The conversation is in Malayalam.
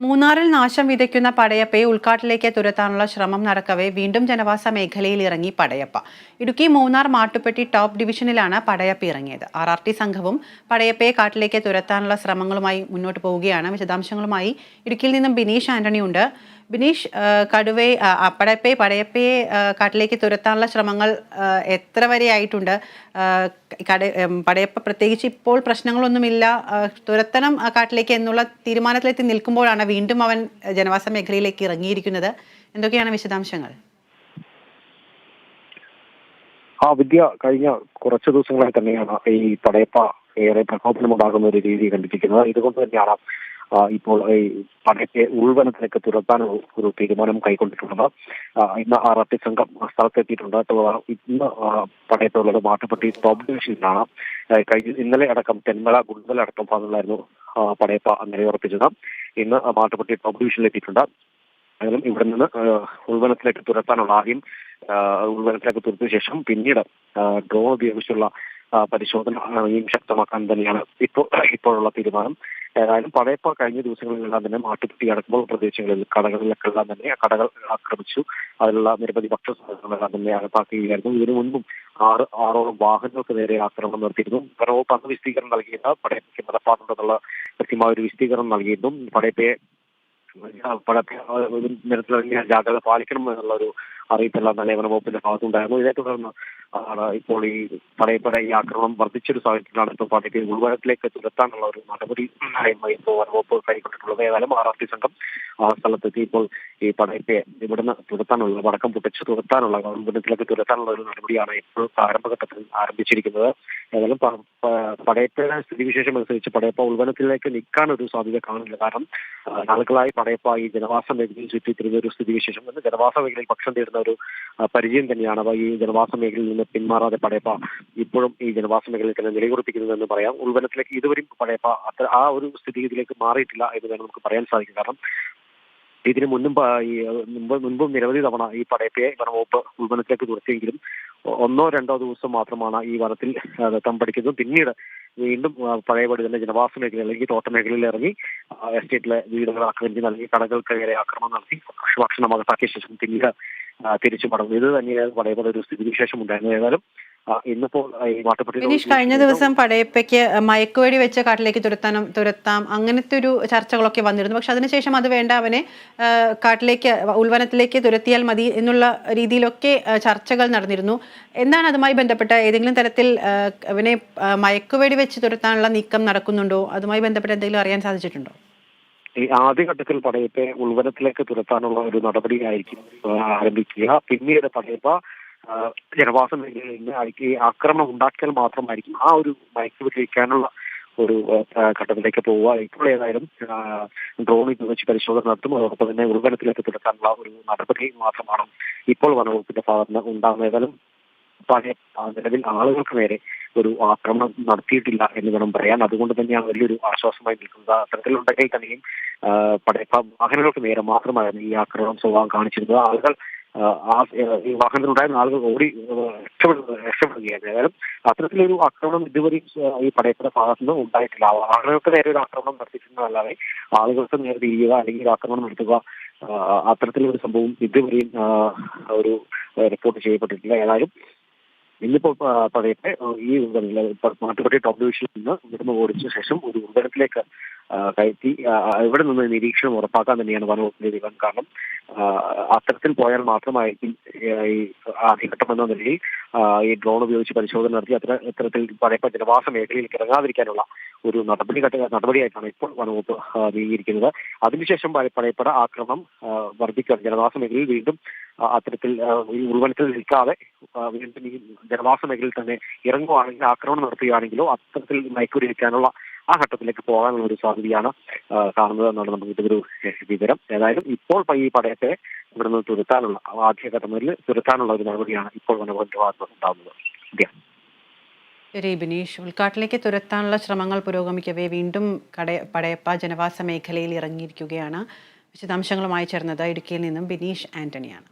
മൂന്നാറിൽ നാശം വിതയ്ക്കുന്ന പടയപ്പയെ ഉൾക്കാട്ടിലേക്ക് തുരത്താനുള്ള ശ്രമം നടക്കവേ വീണ്ടും ജനവാസ മേഖലയിൽ ഇറങ്ങി പടയപ്പ. ഇടുക്കി മൂന്നാർ മാട്ടുപ്പെട്ടി ടോപ്പ് ഡിവിഷനിലാണ് പടയപ്പ ഇറങ്ങിയത്. ആർ ആർ ടി സംഘവും പടയപ്പയെ കാട്ടിലേക്ക് തുരത്താനുള്ള ശ്രമങ്ങളുമായി മുന്നോട്ട് പോവുകയാണ്. വിശദാംശങ്ങളുമായി ഇടുക്കിയിൽ നിന്നും ബിനീഷ് ആന്റണി ഉണ്ട് ബിനീഷ് കടുവയെ ആ, പടയപ്പയെ കാട്ടിലേക്ക് തുരത്താനുള്ള ശ്രമങ്ങൾ എത്ര വരെ ആയിട്ടുണ്ട്? കട പടയപ്പ പ്രത്യേകിച്ച് ഇപ്പോൾ പ്രശ്നങ്ങളൊന്നുമില്ല. തുരത്തണം കാട്ടിലേക്ക് എന്നുള്ള തീരുമാനത്തിലെത്തി നിൽക്കുമ്പോഴാണ് വീണ്ടും അവൻ ജനവാസ മേഖലയിലേക്ക് ഇറങ്ങിയിരിക്കുന്നത്. എന്തൊക്കെയാണ് വിശദാംശങ്ങൾ? ആ വിദ്യ കഴിഞ്ഞ കുറച്ച് ദിവസങ്ങളായി തന്നെയാണ് ഈ പടയപ്പ ഏറെ പ്രകോപനമുണ്ടാകുന്ന ഒരു രീതി കണ്ടിരിക്കുന്നത്. ഇതുകൊണ്ട് തന്നെയാണ് ഇപ്പോൾ ഈ ഉൾവനത്തിലേക്ക് തുറക്കാൻ ഒരു തീരുമാനം കൈക്കൊണ്ടിട്ടുള്ളത്. ഇന്ന് ആർ ആർ ടി സംഘം സ്ഥലത്തെത്തിയിട്ടുണ്ട്. ഇന്ന് പടയത്തുള്ളത് മാട്ടുപട്ടി ടോപ്പ് ഡിവിഷനിലാണ് കഴിഞ്ഞ ഇന്നലെ അടക്കം തെന്മല ഗുണ്ടല അടക്കം ഭാഗങ്ങളിലായിരുന്നു പടയപ്പ നിലയുറപ്പിച്ചത് ഇന്ന് മാട്ടുപ്പെട്ടി ടോപ്പ് ഡിവിഷനിലെത്തിയിട്ടുണ്ട് അതിലും ഇവിടെ നിന്ന് ഉൾവനത്തിലേക്ക് തുരത്താനുള്ള ആദ്യം ഉൾവനത്തിലേക്ക് തുരത്തിയ ശേഷം പിന്നീട് ഡ്രോൺ ഉപയോഗിച്ചുള്ള പരിശോധന ശക്തമാക്കാൻ തന്നെയാണ് ഇപ്പോൾ ഇപ്പോഴുള്ള തീരുമാനം. ഏതായാലും പടയപ്പ കഴിഞ്ഞ ദിവസങ്ങളിലെല്ലാം തന്നെ മാട്ടുപ്പെട്ടി അടക്കുമ്പോൾ പ്രദേശങ്ങളിൽ കടകളിലൊക്കെല്ലാം തന്നെ കടകൾ ആക്രമിച്ചു. അതിലുള്ള നിരവധി ഭക്ഷണങ്ങളെല്ലാം തന്നെ അകത്താക്കുകയായിരുന്നു ഇതിനു മുൻപും ആറ് ആറോളം വാഹനങ്ങൾക്ക് നേരെ ആക്രമണം നടത്തിയിരുന്നു. വനവകുപ്പ് അന്ന് വിശദീകരണം നൽകിയിരുന്ന പടയപ്പയ്ക്ക് നടപ്പാക്കുന്നുള്ള കൃത്യമായ ഒരു വിശദീകരണം നൽകിയിരുന്നു പടയപ്പയെ പടയപ്പ നിരത്തിലിറങ്ങിയ ജാഗ്രത പാലിക്കണം എന്നുള്ള ഒരു അറിയിപ്പെല്ലാം തന്നെ വനവകുപ്പിന്റെ ഭാഗത്തുണ്ടായിരുന്നു. ഇതേ തുടർന്ന് ആണ് ഇപ്പോൾ ഈ പടയപ്പട ഈ ആക്രമണം വർദ്ധിച്ചൊരു സാഹചര്യത്തിലാണ് ഇപ്പോൾ പാർട്ടിക്ക് ഉൾവനത്തിലേക്ക് തുരത്താനുള്ള ഒരു നടപടി ഇപ്പോൾ വനവകുപ്പ് കൈക്കൊണ്ടിട്ടുള്ളത് ഏതായാലും ആർ ആർ ടി സംഘം ആ സ്ഥലത്തെത്തി ഇപ്പോൾ ഈ പടയപ്പയെ ഇവിടുന്ന് തുരത്താനുള്ള വടക്കം പൊട്ടിച്ച് തുരത്താനുള്ള ഉൾവനത്തിലേക്ക് തുരത്താനുള്ള ഒരു നടപടിയാണ് ഇപ്പോൾ ആരംഭഘട്ടത്തിൽ ആരംഭിച്ചിരിക്കുന്നത്. ഏതായാലും പടയപ്പയുടെ സ്ഥിതിവിശേഷം അനുസരിച്ച് പടയപ്പ ഉൾവനത്തിലേക്ക് നിൽക്കാൻ ഒരു സാധ്യത കാണില്ല കാരണം നാളുകളായി പടയപ്പ ഈ ജനവാസ മേഖലയിൽ ചുറ്റിത്തിരിഞ്ഞ ഒരു സ്ഥിതിവിശേഷം എന്ന് ജനവാസ മേഖലയിൽ ഭക്ഷണം തേടുന്ന ഒരു പരിചയം തന്നെയാണ് അപ്പൊ ഈ ജനവാസ മേഖലയിൽ നിന്ന് പിന്മാറാതെ പടയപ്പ ഇപ്പോഴും ഈ ജനവാസ മേഖലയിൽ തന്നെ നിലയുറപ്പിക്കുന്നതെന്ന് പറയാം. ഉൾവനത്തിലേക്ക് ഇതുവരെയും പടയപ്പ അത്ര ആ ഒരു സ്ഥിതിഗതിയിലേക്ക് മാറിയിട്ടില്ല എന്ന് വേണം നമുക്ക് പറയാൻ സാധിക്കും. കാരണം ഇതിനു മുന്നും മുൻപ് മുൻപും നിരവധി തവണ ഈ പടയപ്പയെ വനവകുപ്പ് ഉൾവനത്തിലേക്ക് തുറത്തിയെങ്കിലും ഒ- ഒന്നോ രണ്ടോ ദിവസം മാത്രമാണ് ഈ വനത്തിൽ തമ്പടിക്കുന്നത് പിന്നീട് വീണ്ടും പഴയപടി തന്നെ ജനവാസ മേഖല അല്ലെങ്കിൽ തോട്ട മേഖലയിൽ ഇറങ്ങി എസ്റ്റേറ്റിലെ വീടുകൾ ആക്രമിച്ച് നൽകി കടകൾക്കെതിരെ ആക്രമണം നടത്തി ഭക്ഷ- ഭക്ഷണം അകത്താക്കിയ ശേഷം പിന്നീട് തിരിച്ചു മടങ്ങും ഇത് തന്നെയാണ് പഴയപടി ഒരു സ്ഥിതിവിശേഷം ഉണ്ടായിരുന്നു ഏതായാലും ഇന്നിപ്പോൾ ബിനീഷ് കഴിഞ്ഞ ദിവസം പടയപ്പയ്ക്ക് മയക്കുവെടി വെച്ച് കാട്ടിലേക്ക് തുരത്താനും തുരത്താം അങ്ങനത്തെ ഒരു ചർച്ചകളൊക്കെ വന്നിരുന്നു. പക്ഷെ അതിനുശേഷം അത് വേണ്ട അവനെ കാട്ടിലേക്ക് ഉൾവനത്തിലേക്ക് തുരത്തിയാൽ മതി എന്നുള്ള രീതിയിലൊക്കെ ചർച്ചകൾ നടന്നിരുന്നു. എന്താണ് അതുമായി ബന്ധപ്പെട്ട ഏതെങ്കിലും തരത്തിൽ അവനെ മയക്കുവെടി വെച്ച് തുരത്താനുള്ള നീക്കം നടക്കുന്നുണ്ടോ? അതുമായി ബന്ധപ്പെട്ട് എന്തെങ്കിലും അറിയാൻ സാധിച്ചിട്ടുണ്ടോ? ഈ ആദ്യഘട്ടത്തിൽ പടയപ്പെ ഉൾവനത്തിലേക്ക് തുരത്താനുള്ള ഒരു നടപടിയായിരിക്കും ആരംഭിക്കുക. പിന്നീട് പടയപ്പ ജനവാസ മേഖലയിൽ ഈ ആക്രമണം ഉണ്ടാക്കിയാൽ മാത്രമായിരിക്കും ആ ഒരു മയക്കുവെടിക്കാനുള്ള ഒരു ഘട്ടത്തിലേക്ക് പോവുക. ഇപ്പോൾ ഏതായാലും ഡ്രോൺ ഉപയോഗിച്ച് പരിശോധന നടത്തും. അതോടൊപ്പം തന്നെ ഉൾവനത്തിലേക്ക് തുടക്കാനുള്ള ഒരു നടപടി മാത്രമാണ് ഇപ്പോൾ വനവകുപ്പിന്റെ ഭാഗത്ത് ഉണ്ടാകുന്നത്. പഴയ നിലവിൽ ആളുകൾക്ക് നേരെ ഒരു ആക്രമണം നടത്തിയിട്ടില്ല എന്ന് വേണം പറയാൻ. അതുകൊണ്ട് തന്നെയാണ് വലിയൊരു ആശ്വാസമായി നിൽക്കുന്നത്. അത്തരത്തിലുണ്ടെങ്കിൽ തന്നെയും പടയപ്പ വാഹനങ്ങൾക്ക് നേരെ മാത്രമായിരുന്നു ഈ ആക്രമണം സ്വഭാവം കാണിച്ചിരുന്നത്. ആളുകൾ ആ, ഈ വാഹനത്തിലുണ്ടായിരുന്ന ആളുകൾ ഓടി രക്ഷപ്പെടുന്നത് രക്ഷപ്പെടുക രക്ഷപ്പെടുകയായിരുന്നു. ഏതായാലും അത്തരത്തിലൊരു ആക്രമണം ഇതുവരെ ഈ പടയപ്പയുടെ ഭാഗത്തു നിന്ന് ഉണ്ടായിട്ടില്ല വാഹനങ്ങൾക്ക് നേരെ ഒരു ആക്രമണം നടത്തിയിട്ടുണ്ടല്ലാതെ ആളുകൾക്ക് നേരെ തിരിയുക അല്ലെങ്കിൽ ആക്രമണം നടത്തുക അത്തരത്തിലൊരു സംഭവം ഇതുവരെയും ഒരു റിപ്പോർട്ട് ചെയ്യപ്പെട്ടിട്ടില്ല. ഏതായാലും ഇന്നിപ്പോ പറയട്ടെ ഈ ഉൾവനത്തിലെ മാട്ടുപ്പെട്ടി ടോപ്പ് ഡിവിഷനിൽ നിന്ന് ഇവിടുന്ന് ഓടിച്ച ശേഷം ഒരു ഉൾവനത്തിലേക്ക് കയറ്റി ഇവിടെ നിന്ന് നിരീക്ഷണം ഉറപ്പാക്കാൻ തന്നെയാണ് വനവകുപ്പിന്റെ നീക്കം കാരണം അത്തരത്തിൽ പോയാൽ മാത്രമായിരിക്കും ഈ ആദ്യഘട്ടം എന്ന നിലയിൽ ഈ ഡ്രോൺ ഉപയോഗിച്ച് പരിശോധന നടത്തി അത്ര ഇത്തരത്തിൽ പടയപ്പ ജനവാസ മേഖലയിൽ ഇറങ്ങാതിരിക്കാനുള്ള ഒരു നടപടി നടപടിയായിട്ടാണ് ഇപ്പോൾ വനവകുപ്പ് നീങ്ങിയിരിക്കുന്നത് അതിനുശേഷം പഴയപ്പട ആക്രമണം വർദ്ധിക്കുകയാണ് ജനവാസ മേഖലയിൽ വീണ്ടും അത്തരത്തിൽ ഈ ഉൾവനത്തിൽ നിൽക്കാതെ വീണ്ടും ഈ ജനവാസ മേഖലയിൽ തന്നെ ഇറങ്ങുവാണെങ്കിൽ ആക്രമണം നടത്തുകയാണെങ്കിലോ അത്തരത്തിൽ മയക്കുവെടി വെക്കാനുള്ള ആ ഘട്ടത്തിലേക്ക് പോകാനുള്ള ഒരു സാധ്യതയാണ് കാണുന്നത് എന്നാണ് നമുക്ക് ഇതൊരു വിവരം. ഏതായാലും ഇപ്പോൾ ഈ പടയത്തെ ഇവിടെ നിന്ന് തുരുത്താനുള്ള ആദ്യ ഘട്ടങ്ങളിൽ തുരത്താനുള്ള ഒരു നടപടിയാണ് ഇപ്പോൾ വനവകുപ്പിന്റെ ഭാഗത്ത് ഉണ്ടാകുന്നത് ശരി ബിനീഷ്. ഉൾക്കാട്ടിലേക്ക് തുരത്താനുള്ള ശ്രമങ്ങൾ പുരോഗമിക്കവേ. വീണ്ടും കടയ പടയപ്പ ജനവാസ മേഖലയിൽ ഇറങ്ങിയിരിക്കുകയാണ്. വിശദാംശങ്ങളുമായി ചേർന്നത് ഇടുക്കിയിൽ നിന്നും ബിനീഷ് ആന്റണിയാണ്.